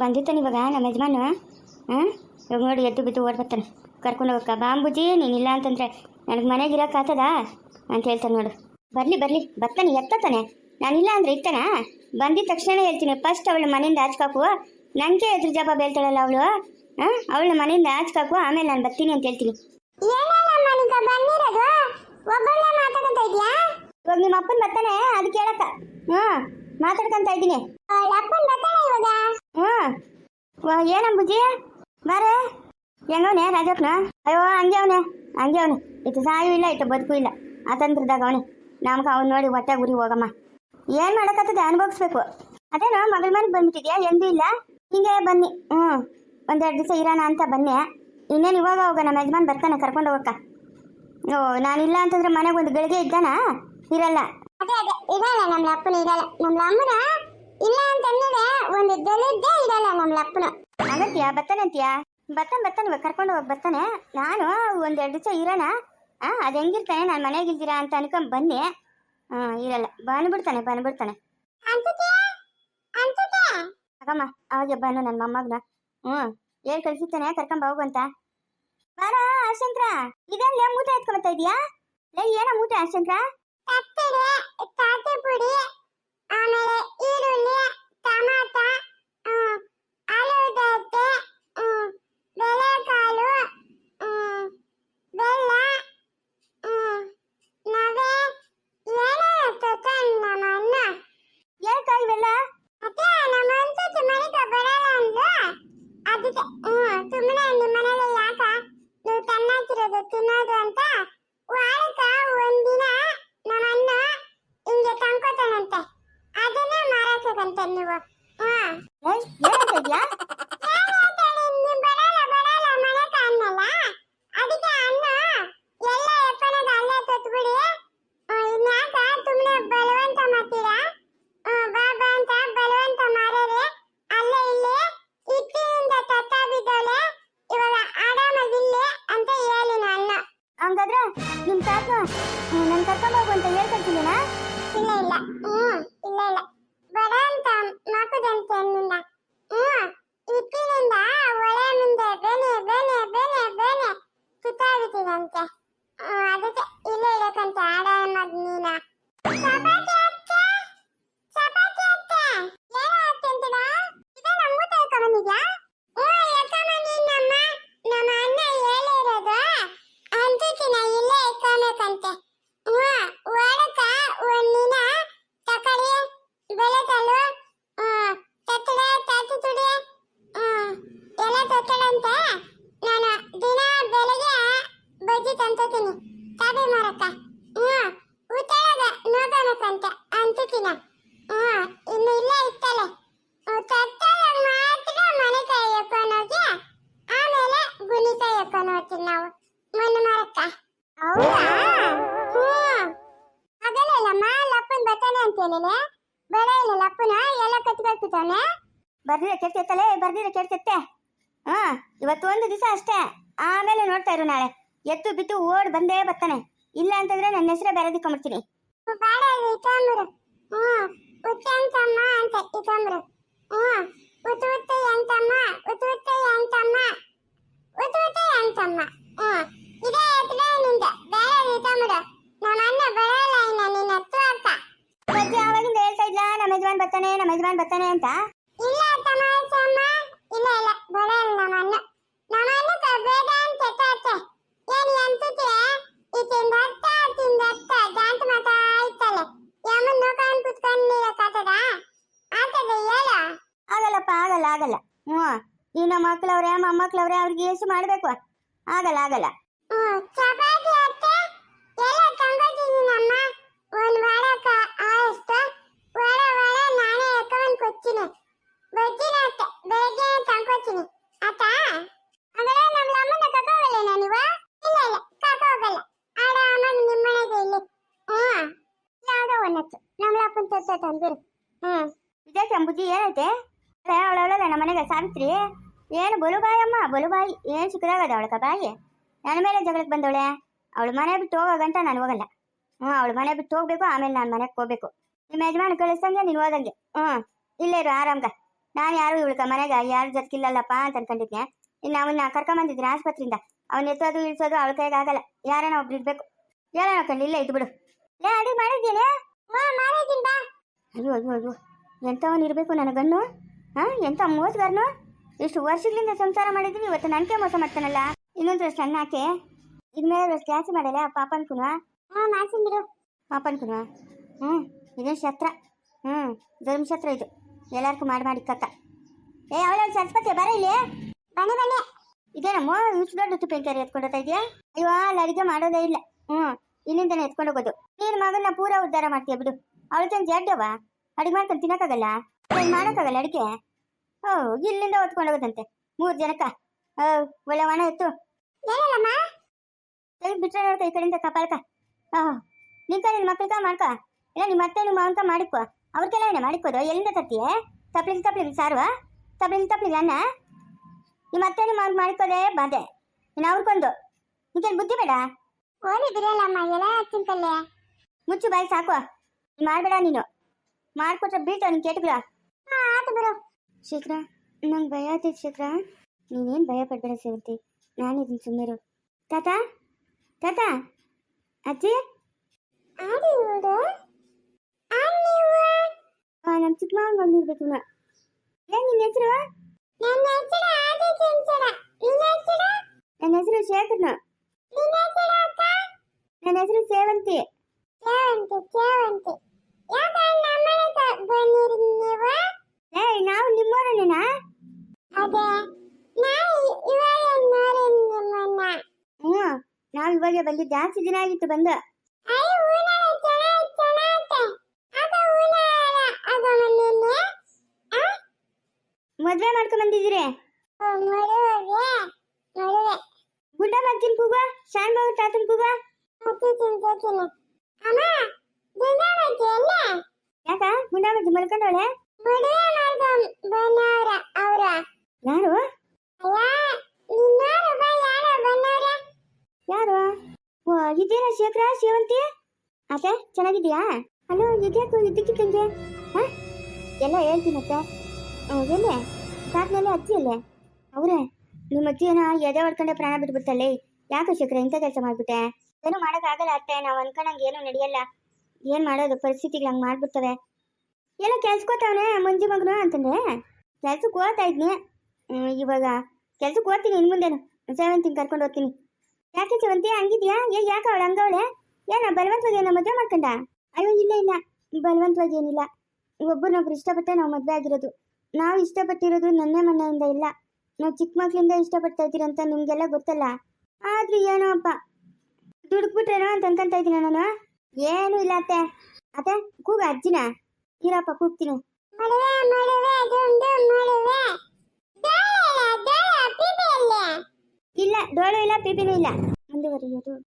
ಬಂದಿತ್ತಾನೆ ಇವಾಗ ನಮ್ಮ ಯಜಮಾನ. ಹಾಂ ಇವಾಗ ನೋಡಿ ಎದ್ದು ಬಿದ್ದು ಓಡ್ ಬರ್ತಾನೆ. ಕರ್ಕೊಂಡು ಹೋಗಕ್ಕ. ಬಾಂಬುಜಿ ನೀನಿಲ್ಲ ಅಂತಂದರೆ ನನಗೆ ಮನೆಗೆ ಇರೋಕ್ಕಾಗ್ತದಾ ಅಂತ ಹೇಳ್ತಾನೆ ನೋಡು. ಬರಲಿ ಬರಲಿ. ಬರ್ತಾನೆ ಎತ್ತಾನೆ ನಾನಿಲ್ಲ ಅಂದರೆ ಇರ್ತಾನಾ? ಬಂದಿದ ತಕ್ಷಣ ಹೇಳ್ತೀನಿ. ಫಸ್ಟ್ ಅವಳ ಮನೆಯಿಂದ ಆಚಕಾಕು ನನಗೆ ಎದುರು ಜವಾಬ್ ಹೇಳ್ತಾಳಲ್ಲ ಅವಳು. ಹಾಂ ಅವಳ ಮನೆಯಿಂದ ಆಚಕಾಕು ಆಮೇಲೆ ನಾನು ಬರ್ತೀನಿ ಅಂತ ಹೇಳ್ತೀನಿ. ಇವಾಗ ನಿಮ್ಮ ಅಪ್ಪನ ಬರ್ತಾನೆ ಅದು ಕೇಳಕ್ಕ. ಹಾಂ ಮಾತಾಡ್ಕೊಂತ ಇದ್ದೀನಿ. ಹ್ಞೂ ಏನಂಬುಜಿ ಬಾರೆ. ಹೆಂಗವನೆ ರಾಜಪ್ಪನ ಅಯ್ಯೋ ಹಂಗೆ ಅವನೆ ಹಂಗೆ ಅವನೆ ಇತ್ತು ಸಾಯೂ ಇಲ್ಲ, ಇತ್ತು ಬದುಕು ಇಲ್ಲ. ಅತಂತ್ರದಾಗ ಅವನೆ. ನಮ್ಗೆ ಅವ್ನು ನೋಡಿ ಹೊಟ್ಟೆ ಗುರಿ ಹೋಗಮ್ಮ. ಏನು ಮಾಡೋಕ್ಕತ್ತದೆ ಅನುಭವಿಸ್ಬೇಕು. ಅದೇನೋ ಮಗಳ ಮನೆಗೆ ಬಂದ್ಬಿಟ್ಟಿದ್ಯಾ? ಎಂದೂ ಇಲ್ಲ. ಹಿಂಗೆ ಬನ್ನಿ. ಹ್ಞೂ ಒಂದೆರಡು ದಿವಸ ಇರೋಣ ಅಂತ ಬನ್ನಿ. ಇನ್ನೇನು ಇವಾಗ ಹೋಗ ನಮ್ಮ ಯಜಮಾನ್ ಬರ್ತಾನೆ, ಕರ್ಕೊಂಡು ಹೋಗಕ್ಕ. ಓ, ನಾನಿಲ್ಲ ಅಂತಂದ್ರೆ ಮನೆಗೆ ಒಂದು ಗಳಿಗೆ ಇದ್ದಾನ? ಇರಲ್ಲ. ಅದೇ ಅದೇ. ಇರಲ್ಲ. ನಮ್ಮ ಅಪ್ಪನ ಇರಲ್ಲ. ನಮ್ಮ ಅಮ್ಮನ ಇಲ್ಲ ಅಂತಂದ್ರೆ ಒಂದು ದಲಿದ್ದೇ ಇರಲ್ಲ ನಮ್ಮ ಲಪ್ಪನ ಆಗತ್ಯಾ ಬರ್ತಾನಂತ್ಯಾ ಬರ್ತಾನೆ ಬರ್ತಾನೆ ಇವಾಗ ಕರ್ಕೊಂಡು ಹೋಗಿ ಬರ್ತಾನೆ ನಾನು ಒಂದೆರಡು ದಿವಸ ಇರೋಣ. ಹಾಂ ಅದು ಹೆಂಗಿರ್ತಾನೆ ನಾನು ಮನೆಗೆ ಇಲ್ದಿರಾ ಅಂತ ಅನ್ಕೊಂಡ್ ಬನ್ನಿ. ಹಾಂ ಇರಲ್ಲ. ಬಂದ್ಬಿಡ್ತಾನೆ ಬಂದ್ಬಿಡ್ತಾನೆ. ಅಕ್ಕಮ್ಮ ಅವಾಗೆ ಬನ್ನು ನನ್ನ ಮೊಮ್ಮಗನ. ಹ್ಞೂ ಹೇಳಿ ಕಳ್ಸಿರ್ತಾನೆ ಕರ್ಕೊಂಡ್ ಹೋಗು ಅಂತ. ಬಾರ ಅಶಂಕ್ರ ಇದೆಲ್ಲ ಮೂಟೆ ಎತ್ಕೊಂಬತ್ತಾ ಇದೀಯಾ? ಲೈ ಏನೋ ಮೂಟೆ ಪುಡಿ ಆಮೇಲೆ ಈರುಳ್ಳಿ ಟಮಾಟ ಆಲೂಗಡ್ಡೆ ಬೆಳೆಕಾಳು ಬೆಲ್ಲ ನವೆ ಏನೇನೋ ತಗೊಂಡ್ ನಮ್ಮ ಅಣ್ಣ. ಏನಕ್ಕ ಇವೆಲ್ಲ ಅತ್ತೆ ನಮ್ಮ ಅಂತ ಮನೆಗೆ ಬರಲ್ಲ ಅಂದ್ಲು. ಅದಕ್ಕೆ ಹ್ಞೂ ಸುಮ್ಮನೆ ನಿಮ್ಮ ಮನೇಲಿ ಯಾಕ? ನೀವು ತನ್ನಾಚಿರೋದು ತಿನ್ನೋದು ಅಂತ. ವಾರಕ್ಕ ಒಂದಿನ ನಮ್ಮ ಅಣ್ಣ ಹಿಂಗೆ ತಂಕೋತಾನಂತೆ ಅದನ್ನೇ ಮಾರಾಕಕ್ಕಂತೆ ನೀವು ಹ್ಮ್ ಏ ಏನಂತ ಇದೆಯಾ ನಾನ್ ಹೇಳ್ತಾನೆ, ನೀನ್ ಬರಲ್ಲ ಬರಲ್ಲ ಮನೆಗೆ ಅನ್ನಲ್ಲ ಅದಕ್ಕೆ ಅಣ್ಣ ಎಲ್ಲ ಎಪ್ಪನದ ಅಲ್ಲೇ ತೊತ್ಬಿಡಿ ಇನ್ಯಾಕ ಸುಮ್ಮನೆ ಬಲವಂತ ಮಾಡ್ತೀರಾ ಹ್ಮ್, ಬಾ ಬಾ ಅಂತ ಬಲವಂತ ಮಾರ್ಯಾರೆ ಅಲ್ಲೇ ಇಲ್ಲಿ ಇಟ್ಟಿಯಿಂದ ತತ್ತ ಬಿದ್ದವಳೆ ಇವಾಗ ಆರಾಮಾಗಿಲ್ಲಿ ಅಂತ ಹೇಳಿ ಅಣ್ಣ ಹಂಗಾದ್ರೆ ನಿಮ್ಮ ತಾತ ನನ್ನ ಕರ್ಕೊಂಡ್ ಹೋಗು ಅಂತ ಹೇಳ್ಕೊಳ್ತೀನಿನಾ ಇಲ್ಲ ಇಲ್ಲ. ಹ್ಮ್ ಇಲ್ಲ ಇಲ್ಲ. ಬರ ಹ್ಮ್ ಇಟ್ಟಿನಿಂದ ಒಳೆ ಮುಂದೆ ಬೇನೆ ಬೇನೆ ಬೇನೆ ಬೇನೆ ಸುತ್ತಾಡುತ್ತಿದಂತೆ ಹ್ಮ್, ಅದಕ್ಕೆ ಇಲ್ಲ ಇರಕಂತ ಆಡ ಮದ್ ನೀನ. ಚಪಾತಿ ಅತ್ತೆ ಚಪಾತಿ ಅತ್ತೆ. ಏನ ಅತ್ತೆ ಅಂತೀರ? ಇದ ನಮ್ಮ ಅಣ್ಣ ಹೇಳಿರೋದು ಅಂತಿನ ಇಲ್ಲೇ ಎಕ್ಕಬೇಕಂತೆ ಹ್ಮ್ ವಾರಕ್ಕ ಒಂದಿನ ಬೆಳೆತಲು ಹ್ಮ್ ತತ್ತಳಂತೆ ನಾನು ದಿನ ಬೆಳಗ್ಗೆ ಬಜ್ಜಿ ತಂತೀನಿ ತಾಬೆ ಮಾರಕ್ಕ. ಹ್ಮ್ ಉತ್ತಳಗ ನೋಡೋಣಕ್ಕಂತೆ ಅಂತಿನ ಹ್ಮ್ ಇನ್ನು ಇಲ್ಲ ಇತ್ತಲೆ ತತ್ತಳ ಮಾತ್ರ ಮನೆ ಕೈ ಎಕ್ಕೊಂಡೋಗಿ ಆಮೇಲೆ ಗುಣಿ ಕೈ ಎಕ್ಕೊಂಡು ನಾವು. ಮಣ್ಣು ಮಾರಕ್ಕ. ಹೌದಾ? ಹ್ಮ್ ಅದಲ್ಲ ಲಪ್ಪನ್ ಬರ್ತಾನೆ ಅಂತ ಹೇಳಿಲೆ ಬೇಡ ಇಲ್ಲ ಲಪ್ಪನ, ಎಲ್ಲ ಕತ್ಕೊಳ್ತಿದ್ದಾನೆ ಬರ್ದಿರ ಕೆಡ್ತೈತಲೇ ಬರ್ದಿರ ಕೆಡ್ತೈತೆ ಹಾ ಇವತ್ತು ಒಂದು ದಿವಸ ಅಷ್ಟೇ. ಆಮೇಲೆ ನೋಡ್ತಾ ಇರು ನಾಳೆ. ಎತ್ತು ಬಿತ್ತು ಓಡ್ ಬಂದೇ ಬರ್ತಾನೆ. ಇಲ್ಲ ಅಂತಂದ್ರೆ ನನ್ನ ಹೆಸರೇ ಬೇರೆ ದಿಕ್ಕೊಂಬಿಡ್ತೀನಿ ಮತ್ತೆ ಆವಾಗಿಂದ ಹೇಳ್ತಾ ಇದ್ಲ ನಮ್ಮ ಯಜಮಾನ್ ಬರ್ತಾನೆ ನಮ್ಮ ಯಜಮಾನ್ ಬರ್ತಾನೆ ಅಂತ? ಇಲ್ಲ ಇಲ್ಲ ಬರಲ್ಲ ನಮ್ಮ ಅಣ್ಣ ನಮ್ಮ ಬೇಡ ಅಂತ ಎತ್ತಾಚೆ ಏನ್ ಎಂತಿದ್ರೆ ಈ ತಿಂದತ್ತ ತಿಂದತ್ತ ಜಾಂತ ಮಾತಾ ಇತ್ತಲೆ ಯಮನ್ ನೋಡ್ಕೊಂಡು ಕುತ್ಕೊಂಡಿರಕ್ಕಾತದ ಆತದ ಹೇಳ. ಆಗಲ್ಲಪ್ಪ, ಆಗಲ್ಲ ಆಗಲ್ಲ. ಹ್ಞೂ ಈ ನಮ್ಮ ಮಕ್ಳವ್ರೆ ಮೊಮ್ಮಕ್ಳವ್ರೆ ಅವ್ರಿಗೆ ಎಷ್ಟು ಮಾಡಬೇಕು. ಆಗಲ್ಲ ಆಗಲ್ಲ ಹ್ಮ್ ಚಪಾತಿ ಅತ್ತೆ ಎಲ್ಲ ತಂಗೋತಿದ್ದೀನಮ್ಮ ಒಂದ್ ವಾರಕ್ಕ ಆಯಸ್ತು ವಾರ ವಾರ ನಾನೇ ಎತ್ಕೊಂಡ್ ಕೊಚ್ತೀನಿ ಬರ್ತೀನಿ ಅತ್ತೆ ಬೆಳಗ್ಗೆ ತಂಗೋತೀನಿ ಆತಾ ಹಾಗಾದ್ರೆ ನಮ್ಮ ಅಮ್ಮನ ಕರ್ಕೋಗಲ್ಲೇನ ನೀವು ಇಲ್ಲ ಇಲ್ಲ ಕರ್ಕೋಗಲ್ಲ ಆರಾಮಾಗಿ ನಿಮ್ಮನೆಗೆ ಇಲ್ಲಿ ಹ್ಮ್ ಯಾವ್ದೋ ಒಂದತ್ತು ನಮ್ಮ ಅಪ್ಪನ ತೊತ್ತ ತಂದಿರು ಹ್ಮ್ ವಿಜಯ್ ಅಂಬುಜಿ, ಏನೈತೆ? ಅವಳವಳಲ್ಲ ನಮ್ಮ ಮನೆಗೆ ಸಾವಿತ್ರಿ. ಏನು ಬಲುಬಾಯಿ ಬಲು ಬಾಯಿ ಏನು ಚಿಕ್ಕದಾಗದ ಅವಳಕ ಬಾಯಿ ನನ್ನ ಮೇಲೆ ಜಗಳಕ್ಕೆ ಬಂದವಳೆ? ಅವಳು ಮನೆ ಬಿಟ್ಟು ಹೋಗೋ ಗಂಟ ನಾನು ಹೋಗಲ್ಲ. ಹ್ಞೂ ಅವಳು ಮನೆ ಬಿಟ್ಟು ಹೋಗ್ಬೇಕು, ಆಮೇಲೆ ನಾನು ಮನೆಗೆ ಹೋಗ್ಬೇಕು. ನಿಮ್ಮ ಯಜಮಾನ ಕಳಿಸ್ದಂಗೆ ನೀನು ಹೋದಂಗೆ. ಹ್ಞೂ ಇಲ್ಲೇ ಇರು, ಆರಾಮ್ಗ. ನಾನು ಯಾರು ಇವಳ್ಕ ಮನೆಗೆ ಯಾರು ಜೊತೆಗಿಲ್ಲಲ್ಲಪ್ಪ ಅಂತ ಅನ್ಕೊಂಡಿದ್ದೆ ಇನ್ನು ಅವನ್ನ ಕರ್ಕೊಂಬಂದಿದ್ದೀನಿ ಆಸ್ಪತ್ರೆಯಿಂದ. ಅವ್ನ ಎತ್ತೋದು, ಇಳಿಸೋದು ಅವಳ ಕೈಗೆ ಆಗಲ್ಲ. ಯಾರನ್ನ ಒಬ್ರು ಇಡ್ಬೇಕು? ಹೇಳೋಣ ಕಣ್ಣು ಇಲ್ಲೇ ಇದ್ಬಿಡು. ಬಿಡು ಲೇ? ಅಡಿಗೆ ಮಾಡಿದ್ದೇನೆ ಅಯ್ಯೋ ಅಯ್ಯೋ ಅಯ್ಯೋ. ಎಂಥವನು ಇರಬೇಕು ನನ್ನ ಗಣ್ಣು ಹಾಂ ಎಂಥ ಮೋಸಗಾರನು? ಇಷ್ಟು ವರ್ಷಗಳಿಂದ ಸಂಸಾರ ಮಾಡಿದ್ವಿ ಇವತ್ತು ನನಗೆ ಮೋಸ ಮಾಡ್ತಾನಲ್ಲ. ಇನ್ನೊಂದು ವರ್ಷ ಅನ್ನ ಹಾಕಿ ಇದ್ಮೇಲೆ ಜಾಸ್ತಿ ಮಾಡಲ್ಲ ಆ ಪಾಪನ್ಕುನ ಹಾಂ ಮಾಡ್ತೀನಿ ಬಿಡು. ಪಾಪನ್ಕುನ ಹ್ಞೂ ಇದೇನು ಶಸ್ತ್ರ ಹ್ಞೂ ಧರ್ಮಶಸ್ತ್ರ ಇದು. ಎಲ್ಲರಿಗೂ ಮಾಡಿ ಮಾಡಿ ಕಕ್ಕ ಏ ಅವಳ ಸರಸ್ಪತಿ ಬರ ಇಲ್ಲಿ. ಬನ್ನಿ ಬನ್ನಿ. ಇದೇನಮ್ಮ ಇಷ್ಟು ದೊಡ್ಡ ತುಪ್ಪಿನಕಾರಿ ಎತ್ಕೊಂಡೋಗ್ತಾ ಇದೆಯಾ? ಅಯ್ಯೋ ಅಲ್ಲಿ ಅಡುಗೆ ಮಾಡೋದೇ ಇಲ್ಲ. ಹ್ಞೂ ಇಲ್ಲಿಂದನೇ ಎತ್ಕೊಂಡು ಹೋಗೋದು. ನೀನು ಮಗನ ಪೂರ ಉದ್ಧಾರ ಮಾಡ್ತೀಯ ಬಿಡು. ಅವಳ ಜನ ಜಡ್ಡವ ಅಡಿಗೆ ಮಾಡ್ಕೊಂಡು ತಿನ್ನಕ್ಕಾಗಲ್ಲ? ಏನ್ ಮಾಡೋಕ್ಕಾಗಲ್ಲ ಅಡಿಕೆ ಓ ಇಲ್ಲಿಂದ ಹೊತ್ಕೊಂಡು ಹೋಗೋದಂತೆ. ಮೂರು ಜನಕ್ಕ. ಓ ಒಳ್ಳೆ ಒಣ ತೆಗೆದು ಬಿಟ್ರೆ ನೋಡ್ಕ ಈ ಕಡೆಯಿಂದ ಕಪಾಲ್ಕ ಓಹ್ ನಿಂಕ ನಿನ್ನ ಮಕ್ಕಳಿಗ ಮಾಡ್ಕ. ಇಲ್ಲ ನಿಮ್ಮ ಅತ್ತೆ ನಿಮ್ಮ ಮಾವನ್ಕ ಮಾಡಿಕೋ. ಅವ್ರಿಗೆಲ್ಲ ಏನ ಮಾಡಿಕೋದು ಎಲ್ಲಿಂದ ತರ್ತೀಯ? ತಪ್ಲಿಗೆ ತಪ್ಲಿಗೆ ಸಾರುವ? ತಪ್ಲಿಗೆ ತಪ್ಲಿಗೆ ಅನ್ನ? ನಿಮ್ಮ ಅತ್ತೆ ನಿಮ್ಮ ಅವ್ರಿಗೆ ಮಾಡಿಕೋದೇ ಬಾಧೆ. ಇನ್ನು ಅವ್ರಿಗೊಂದು. ನಿಂಗೇನು ಬುದ್ಧಿ ಬೇಡ? ಓಲಿ ಬಿರಲ್ಲಮ್ಮ ಎಲ್ಲ ತಿನ್ಕಲ್ಲೇ ಮುಚ್ಚು ಬಾಯಿ ಸಾಕು. ಮಾಡ್ಬೇಡ ನೀನು. ಮಾಡ್ಕೊಟ್ರೆ ಬೀಳ್ತಾವ ನಿನ್ ಕೇಟ್ಗಳ ಹಾ ಆತು ಬಿಡು ಶೇಖರ ನಂಗೆ ಭಯ ಆಗ್ತೈತೆ ಶೇಖರ ನೀನೇನು ಭಯ ಪಡ್ಬೇಡ ಸೇವಂತಿ ನಾನಿದ್ದೀನಿ ಸುಮ್ಮನೆ ತಾತ? ತಾತ? ಅಜ್ಜಿ? ಆಡಿ ಇವ್ರು ಆಡ್ ನೀವು ನಮ್ಮ ಚಿಕ್ಕ ಮಾವನ್ ಬಂದಿರ್ಬೇಕು ನಾ ಏನ್ ನಿನ್ನ ಹೆಸರು? ನನ್ನ ಹೆಸರು ಆದಿ ಚಂಚಲ. ನಿನ್ನ ಹೆಸರು? ನನ್ನ ಹೆಸರು ಶೇಖರ್ನ. ನಿನ್ನ ಹೆಸರು ಅಕ್ಕ? ನನ್ನ ಹೆಸರು ಸೇವಂತಿ. ಸೇವಂತಿ ಸೇವಂತಿ. ಯಾಕ ನಮ್ಮನೆ ಬಂದಿರಿ ನೀವು ಏಯ್ ನಾವು ನಿಮ್ಮವರನೇನಾ ಅದೇ ನಾನು ಇವಾಗ ನೋಡಿ ನಿಮ್ಮನ್ನ ಹ್ಞೂ ನಾವು ಇವಾಗ ಬಂದಿದ್ದು ಜಾಸ್ತಿ ದಿನ ಆಗಿತ್ತು ಬಂದು ಅಯ್ಯ ಊನಾಳ ಚೆನ್ನಾಗಿ ಚೆನ್ನಾಗತ್ತೆ ಅದ ಊನಾಳ ಅದ ಮನೆಯಲ್ಲಿ ಆ ಮದ್ವೆ ಮಾಡ್ಕೊಂಡ್ ಬಂದಿದ್ದೀರಿ ಮಡುವೆ ಮಡುವೆ ಗುಡ್ಡ ಮತ್ತಿನ ಕೂಗ ಶಾನ್ ಬಾಬು ತಾತನ ಕೂಗ ಹತ್ತಿತೀನಿ ಹತ್ತಿತೀನಿ ಅಮ್ಮ ಎಲ್ಲ ಯಾಕ? ಗುಂಡ ಮಜ್ಜಿ ಮಲ್ಕೊಂಡವಳೆ ಯಾರು? ಯಾರೋ ಓ ಇದೇನ ಶೇಖರ ಸೇವಂತಿ ಅತ್ತೆ ಚೆನ್ನಾಗಿದ್ಯಾ ಅಲ್ಲೋ ಇದ್ಯಾಕು ಇದ್ದಕ್ಕಿದ್ದಂಗೆ? ಹಾ? ಎಲ್ಲ ಹೇಳ್ತೀನತ್ತೆ. ಎಲ್ಲೇ? ಸಾಕ್ಮೇಲೆ ಅಜ್ಜಿ ಅಲ್ಲೇ ಅವ್ರೆ ನಿಮ್ಮ ಅಜ್ಜಿ ಏನೋ ಎದೆ ಹೊಡ್ಕೊಂಡೆ ಪ್ರಾಣ ಬಿಟ್ಬಿಡ್ತಲ್ಲೇ ಯಾಕೆ ಶೇಖರ ಇಂಥ ಕೆಲಸ ಮಾಡ್ಬಿಟ್ಟೆ? ಏನೂ ಮಾಡೋಕ್ಕಾಗಲ್ಲ ಅತ್ತೆ. ನಾವು ಅನ್ಕೊಂಡಂಗೆ ಏನು ನಡೆಯಲ್ಲ. ಏನು ಮಾಡೋದು? ಪರಿಸ್ಥಿತಿಗಳು ಹಂಗೆ ಮಾಡ್ಬಿಡ್ತವೆ. ಎಲ್ಲ ಕೆಲ್ಸಕ್ಕೋತಾವನೆ ಮಂಜು ಮಗನು ಅಂತಂದ್ರೆ ಕೆಲ್ಸಕ್ಕೆ ಓದ್ತಾ ಇದ್ನಿ. ಇವಾಗ ಕೆಲ್ಸಕ್ಕೆ ಓದ್ತೀನಿ ಇನ್ನು ಮುಂದೆನು. ಸೇವಂತಿನ ಕರ್ಕೊಂಡು ಹೋಗ್ತೀನಿ. ಯಾಕೆ ಸೇವಂತಿ? ಹಂಗಿದ್ಯಾ? ಏ, ಯಾಕೆ ಅವಳು ಹಂಗವಳೆ? ಏನ, ಬಲವಂತವಾಗಿ ಏನೋ ಮದುವೆ ಮಾಡ್ಕೊಂಡ? ಅಯ್ಯೋ, ಇಲ್ಲ ಇಲ್ಲ. ಬಲವಂತವಾಗಿ ಏನಿಲ್ಲ. ಒಬ್ಬರನ್ನೊಬ್ರು ಇಷ್ಟಪಟ್ಟೆ ನಾವು ಮದುವೆ ಆಗಿರೋದು. ನಾವು ಇಷ್ಟಪಟ್ಟಿರೋದು ನನ್ನೆ ಮನೆಯಿಂದ ಇಲ್ಲ. ನಾವು ಚಿಕ್ಕ ಮಕ್ಳಿಂದ ಇಷ್ಟಪಡ್ತಾ ಇದ್ದೀರಂತ ಅಂತ ನಿಮ್ಗೆಲ್ಲ ಗೊತ್ತಲ್ಲ? ಆದ್ರೂ ಏನೋ ಅಪ್ಪ. ದುಡುಕ್ಬಿಟ್ರೇನೋ ಅಂತ ಅನ್ಕೊಂತ ಇದ್ದೀನಿ ನಾನು? ಏನೂ ಇಲ್ಲ ಅತ್ತೆ. ಅತ್ತೆ ಕೂಗ ಅಜ್ಜಿನ. ಇರಪ್ಪ ಕೂಗ್ತೀನಿ ಇಲ್ಲ ಡೋಳು ಇಲ್ಲ ಪಿಪಿನೂ ಇಲ್ಲ. ಮುಂದುವರಿಯೋದು.